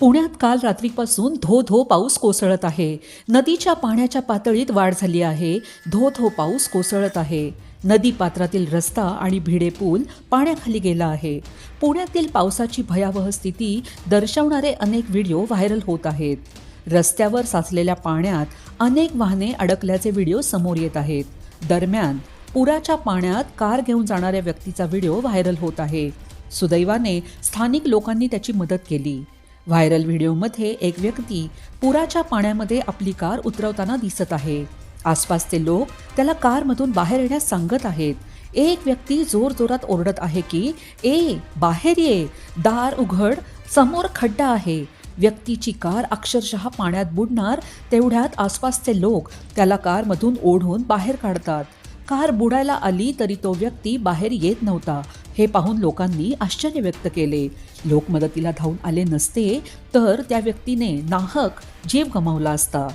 पुण्यात काल रात्रीपासून धो धो पाऊस कोसळत आहे. नदीच्या पाण्याच्या पातळीत वाढ झाली आहे. धो धो पाऊस कोसळत आहे. नदी पात्रातील रस्ता आणि भिडे पूल पाण्याखाली गेला आहे. पुण्यातील पावसाची भयावह स्थिती दर्शवणारे अनेक व्हिडिओ व्हायरल होत आहेत. रस्त्यावर साचलेल्या पाण्यात अनेक वाहने अडकल्याचे व्हिडिओ समोर येत आहेत. दरम्यान पुराच्या पाण्यात कार घेऊन जाणाऱ्या व्यक्तीचा व्हिडिओ व्हायरल होत आहे. सुदैवाने स्थानिक लोकांनी त्याची मदत केली. व्हायरल व्हिडिओमध्ये एक व्यक्ती पुराच्या पाण्यामध्ये आपली कार उतरवताना दिसत आहे. आसपासचे लोक त्याला कारमधून बाहेर येण्यास सांगत आहेत. एक व्यक्ती जोर जोरात ओरडत आहे की ए बाहेर ये. दार उघड. समोर खड्डा आहे. व्यक्तीची कार अक्षरशः पाण्यात बुडणार तेवढ्यात आसपासचे लोक त्याला कारमधून ओढून बाहेर काढतात. कार बुडायला आली तरी तो व्यक्ती बाहेर येत नव्हता. हे पाहून लोकांनी आश्चर्य व्यक्त केले. लोक मदतीला धावून आले नसते तर त्या व्यक्तीने नाहक जीव गमावला असता.